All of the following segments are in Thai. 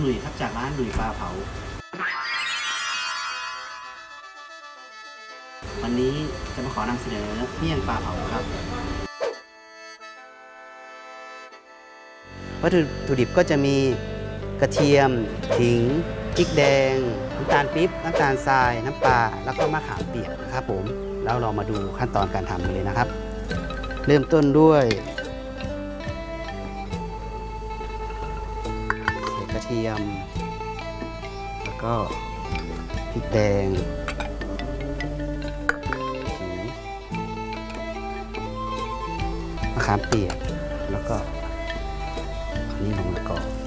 หนุ่ยครับจากร้านหนุ่ยปลาเผา วันนี้จะมาขอนำเสนอเมี่ยงปลาเผาครับ วัตถุดิบก็จะมีกระเทียมขิงพริกแดง น้ำตาลปี๊บ น้ำตาลทราย น้ำปลา แล้วก็มะขามเปียกนะครับผม แล้วเรามาดูขั้นตอนการทำกันเลยนะครับ เริ่มต้นด้วย เทียม แล้วก็พริกแดงขิงมะขามเปียก แล้วก็อันนี้ลงมะกอก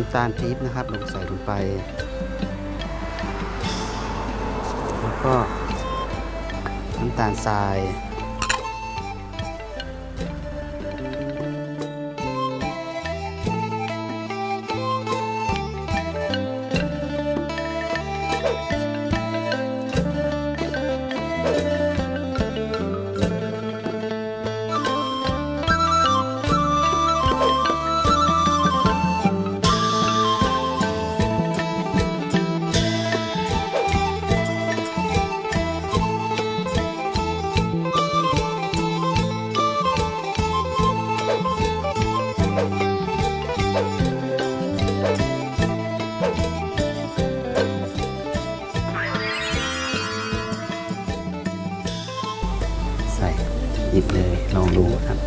น้ำตาลปี๊บนะครับ ลงใส่ลงไป แล้วก็น้ำตาลทราย หยิบเลยลองดูครับ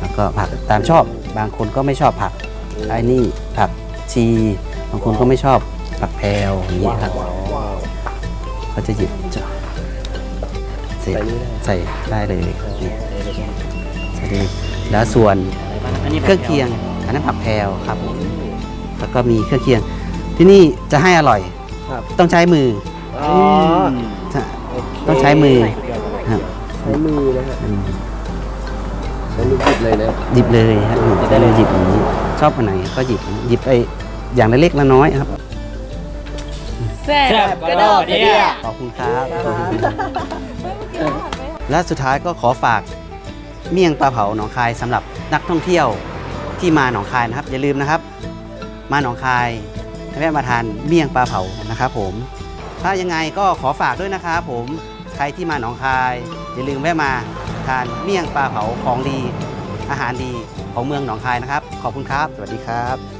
แล้วก็ผักตามชอบ บางคนก็ไม่ชอบผักไอ้นี่ผักชี บางคนก็ไม่ชอบผักแพรวอย่างนี้ครับก็จะหยิบจะใส่ใส่ได้เลยนี่ใส่ได้เลยแล้วส่วนเครื่องเคียงอันนั้นผักแพรวครับผมแล้วก็มีเครื่องเคียงที่นี่จะให้อร่อยครับต้องใช้มืออ๋อใช่ต้องใช้มือครับใช้มือนะฮะอืมใช้มือหยิบเลยนะ หยิบเลยครับหยิบได้เลยหยิบอย่างนี้ชอบอันไหนก็หยิบหยิบไปอย่างละเล็กละน้อยครับแซ่บกระโดดเนี่ยขอบคุณครับและสุดท้ายก็ขอฝากเมี่ยงปลาเผาหนองคายสำหรับนักท่องเที่ยวที่มาหนองคายนะครับ อย่าลืมนะครับ มาหนองคายให้แวะมาทานเมี่ยงปลาเผานะครับผม ถ้ายังไงก็ขอฝากด้วยนะครับผมใครที่มาหนองคาย อย่าลืมแวะมาทานเมี่ยงปลาเผาของดีอาหารดีของเมืองหนองคายนะครับ ขอบคุณครับ สวัสดีครับ